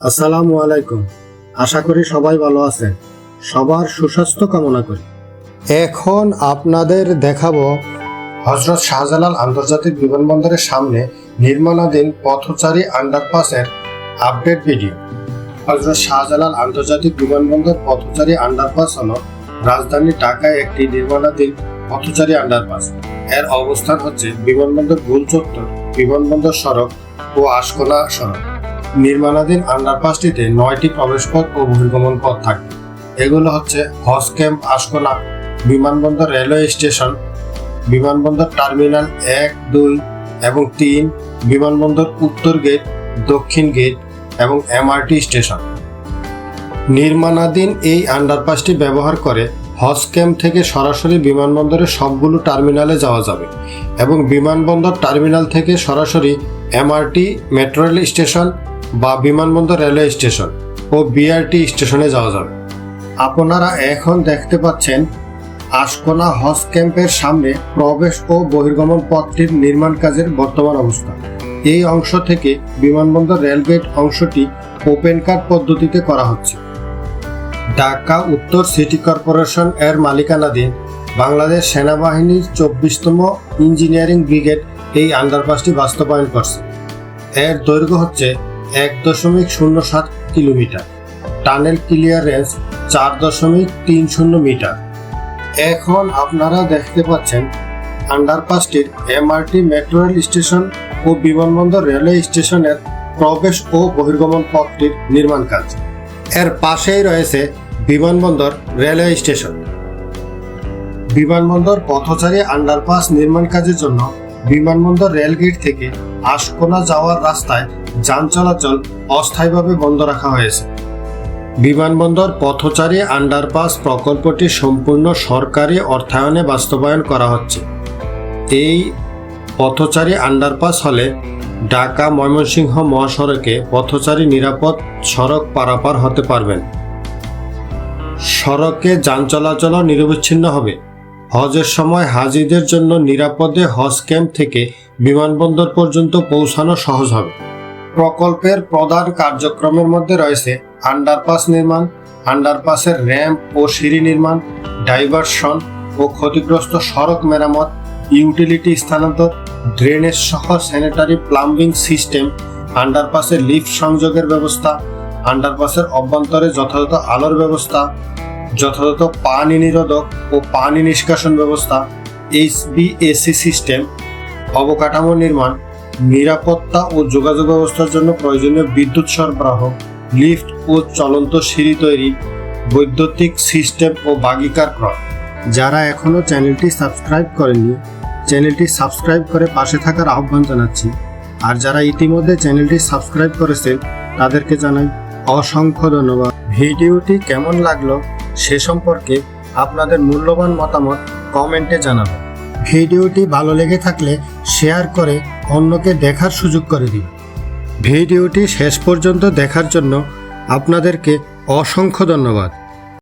আসসালামু আলাইকুম। আশা করি সবাই ভালো আছেন। সবার সুস্বাস্থ্য কামনা করি। এখন আপনাদের দেখাবো হজরত শাহজালাল আন্তর্জাতিক বিমানবন্দরের সামনে নির্মাণাধীন পথচারী আন্ডারপাসের আপডেট ভিডিও। হজরত শাহজালাল আন্তর্জাতিক বিমানবন্দর পথচারী আন্ডারপাস হল রাজধানী ঢাকায় একটি নির্মাণাধীন পথচারী আন্ডারপাস। এর অবস্থান হচ্ছে বিমানবন্দর গুল চত্বর বিমানবন্দর সড়ক ও আশকোনা সড়ক। নির্মাণাধীন আন্ডারপাসটিতে নয়টি প্রবেশপথ ও বহির্গমন পথ থাকবে। এগুলো হচ্ছে হজ ক্যাম্প আশকোনা, বিমানবন্দর রেলওয়ে স্টেশন, বিমানবন্দর টার্মিনাল এক, দুই এবং তিন, বিমানবন্দর উত্তর গেট, দক্ষিণ গেট এবং এমআরটি স্টেশন। নির্মাণাধীন এই আন্ডারপাসটি ব্যবহার করে হজ ক্যাম্প থেকে সরাসরি বিমানবন্দরের সবগুলো টার্মিনালে যাওয়া যাবে এবং বিমানবন্দর টার্মিনাল থেকে সরাসরি এমআরটি, মেট্রো রেল স্টেশন বা বিমানবন্দর রেলওয়ে স্টেশন ও বিআরটি স্টেশনে যাওয়া যাবে। আপনারা এখন দেখতে পাচ্ছেন আশকোনা হজ ক্যাম্পের সামনে প্রবেশ ও বহির্গমন পথটির নির্মাণ কাজের বর্তমান অবস্থা। এই অংশ থেকে বিমানবন্দর রেলগেট অংশটি ওপেন কাট পদ্ধতিতে করা হচ্ছে। ঢাকা উত্তর সিটি কর্পোরেশন এর মালিকানাধীন বাংলাদেশ সেনাবাহিনীর চব্বিশতম ইঞ্জিনিয়ারিং ব্রিগেড এই আন্ডারপাসটি বাস্তবায়ন করছে। এর দৈর্ঘ্য হচ্ছে এক দশমিক শূন্য সাত কিলোমিটার। টানেল ক্লিয়ারেন্স চার দশমিক তিন শূন্য মিটার। এখন আপনারা দেখতে পাচ্ছেন আন্ডারপাসটির এমআরটি মেট্রো রেল স্টেশন ও বিমানবন্দর রেলওয়ে স্টেশনের প্রবেশ ও বহির্গমন পথটির নির্মাণ কাজ। এর পাশেই রয়েছে বিমানবন্দর রেলওয়ে স্টেশন। বিমানবন্দর পথচারী আন্ডারপাস নির্মাণ কাজের জন্য বিমানবন্দর রেলগেট থেকে আশকোনা যাওয়ার রাস্তায় যান চলাচল অস্থায়ীভাবে বন্ধ রাখা হয়েছে। বিমানবন্দর পথচারী আন্ডারপাস প্রকল্পটি সম্পূর্ণ সরকারি অর্থায়নে বাস্তবায়ন করা হচ্ছে। এই পথচারী আন্ডারপাস হলে ঢাকা ময়মনসিংহ মহাসড়কে পথচারী নিরাপদ সড়ক পারাপার হতে পারবেন। সড়কে যান চলাচলও নিরবিচ্ছিন্ন হবে। হজের সময় হাজিদের জন্য নিরাপদে হজ ক্যাম্প থেকে বিমানবন্দর পর্যন্ত পৌঁছানো সহজ হবে। প্রকল্পের প্রধান কার্যক্রমের মধ্যে রয়েছে আন্ডারপাস নির্মাণ, আন্ডারপাসের র্যাম্প ও সিঁড়ি নির্মাণ, ডাইভারশন ও ক্ষতিগ্রস্ত সড়ক মেরামত, ইউটিলিটি স্থানান্তর, ড্রেনেজ সহ স্যানিটারি প্লাম্বিং সিস্টেম, আন্ডারপাসের লিফট সংযোগের ব্যবস্থা, আন্ডারপাসের অভ্যন্তরে যথাযথ আলোর ব্যবস্থা যথাযথ পানি নিরোধক ও পানি নিষ্কাশন ব্যবস্থা এইচবিএসি সিস্টেম, অবকাঠামো নির্মাণ, নিরাপত্তা ও যোগাযোগ ব্যবস্থার জন্য প্রয়োজনীয় বিদ্যুৎ সরবরাহ, লিফট ও চলন্ত সিঁড়ি তৈরি, বৈদ্যুতিক সিস্টেম ও বাগিকার ক্রয় যারা এখনও চ্যানেলটি সাবস্ক্রাইব করেননি, চ্যানেলটি সাবস্ক্রাইব করে পাশে থাকার আহ্বান জানাচ্ছি। আর যারা ইতিমধ্যে চ্যানেলটি সাবস্ক্রাইব করেছেন, তাদেরকে জানাই অসংখ্য ধন্যবাদ। ভিডিওটি কেমন লাগল? সে সম্পর্কে আপনাদের মূল্যবান মতামত কমেন্টে জানাবেন। ভিডিওটি ভালো লেগে থাকলে শেয়ার করে অন্যকে দেখার সুযোগ করে দিন। ভিডিওটি শেষ পর্যন্ত দেখার জন্য আপনাদেরকে অসংখ্য ধন্যবাদ।